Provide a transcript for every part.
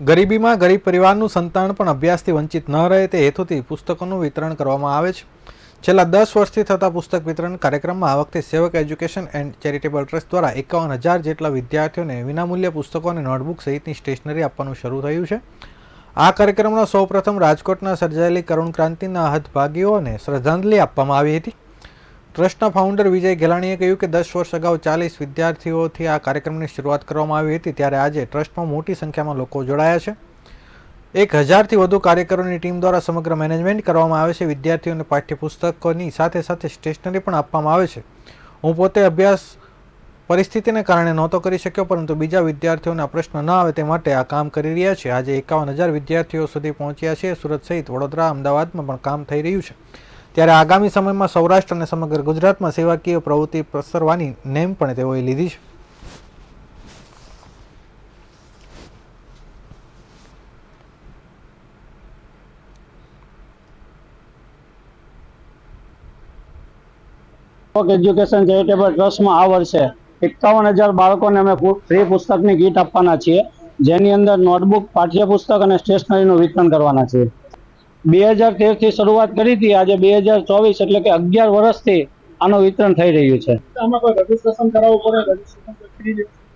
ગરીબીમાં ગરીબ પરિવારનું સંતાન પણ અભ્યાસથી વંચિત ન રહે તે હેતુથી પુસ્તકોનું વિતરણ કરવામાં આવે છે. છેલ્લા દસ વર્ષથી થતા પુસ્તક વિતરણ કાર્યક્રમમાં આ વખતે સેવક એજ્યુકેશન એન્ડ ચેરિટેબલ ટ્રસ્ટ દ્વારા એકાવન હજાર જેટલા વિદ્યાર્થીઓને વિનામૂલ્ય પુસ્તકો અને નોટબુક સહિતની સ્ટેશનરી આપવાનું શરૂ થયું છે. આ કાર્યક્રમનો સૌપ્રથમ રાજકોટના સર્જાયેલી કરુણ ક્રાંતિના હદભાગીઓને શ્રદ્ધાંજલિ આપવામાં આવી હતી. ટ્રસ્ટના ફાઉન્ડર વિજય ગેલાણીએ કહ્યું કે દસ વર્ષ અગાઉ ચાલીસ વિદ્યાર્થીઓથી આ કાર્યક્રમની શરૂઆત કરવામાં આવી હતી, ત્યારે આજે ટ્રસ્ટમાં મોટી સંખ્યામાં લોકો જોડાયા છે. એક હજારથી વધુ કાર્યકરોની ટીમ દ્વારા સમગ્ર મેનેજમેન્ટ કરવામાં આવે છે. વિદ્યાર્થીઓને પાઠ્યપુસ્તકોની સાથે સાથે સ્ટેશનરી પણ આપવામાં આવે છે. હું પોતે અભ્યાસ પરિસ્થિતિને કારણે નહોતો કરી શક્યો, પરંતુ બીજા વિદ્યાર્થીઓને પ્રશ્ન ન આવે તે માટે આ કામ કરી રહ્યા છે આજે એકાવન હજાર વિદ્યાર્થીઓ સુધી પહોંચ્યા છે. સુરત સહિત વડોદરા, અમદાવાદમાં પણ કામ થઈ રહ્યું છે. ત્યારે આગામી સમયમાં સૌરાષ્ટ્ર અને સમગ્ર ગુજરાતમાં સેવાકીય પ્રવૃત્તિ પ્રસરવાની નેમ પણ તેઓએ લીધી છે. એજ્યુકેશન ચેરિટેબલ ટ્રસ્ટમાં આ વર્ષે એકાવન હજાર બાળકોને અમે ફ્રી પુસ્તકની કીટ આપવાના છીએ. જેની અંદર નોટબુક પાઠ્યપુસ્તક અને સ્ટેશનરીનું વિતરણ કરવાના છે બે હજાર તેરથી શરૂઆત કરી હતી. આજે બે હજાર ચોવીસ એટલે કે અગિયાર વર્ષથી આનું વિતરણ થઈ રહ્યું છે.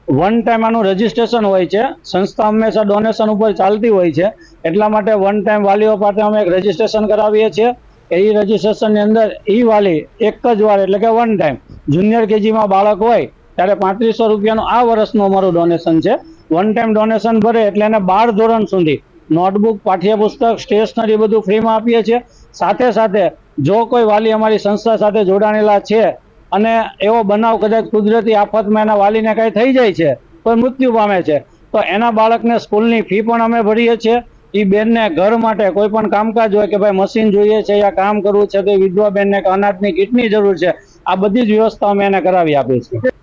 વન ટાઈમ આનું રજીસ્ટ્રેશન હોય છે. સંસ્થા હંમેશા ડોનેશન ઉપર ચાલતી હોય છે. એટલા માટે વન ટાઈમ વાલીઓ પાસે અમે એક રજીસ્ટ્રેશન કરાવીએ છીએ. એ રજીસ્ટ્રેશનની અંદર ઈ વાલી એક જ વાર એટલે કે વન ટાઈમ જુનિયર કેજીમાં બાળક હોય ત્યારે પાંત્રીસો રૂપિયાનું આ વર્ષનું અમારું ડોનેશન છે. વન ટાઈમ ડોનેશન ભરે એટલે એને બાર ધોરણ સુધી નોટબુક, પાઠ્યપુસ્તક, સ્ટેશનરી બધું ફ્રીમાં આપીએ છીએ. સાથે સાથે જો કોઈ વાલી અમારી સંસ્થા સાથે જોડાણેલા છે અને એવો બનાવ કદાચ કુદરતી આફતમાં એના વાલીને કાંઈ થઈ જાય છે, કોઈ મૃત્યુ પામે છે, તો એના બાળકને સ્કૂલની ફી પણ અમે ભરીએ છીએ. એ બેનને ઘર માટે કોઈ પણ કામકાજ હોય કે ભાઈ મશીન જોઈએ છે યા કામ કરવું છે તો વિધવા બેનને કે અનાજની કીટની જરૂર છે, આ બધી જ વ્યવસ્થા અમે એને કરાવી આપીએ છીએ.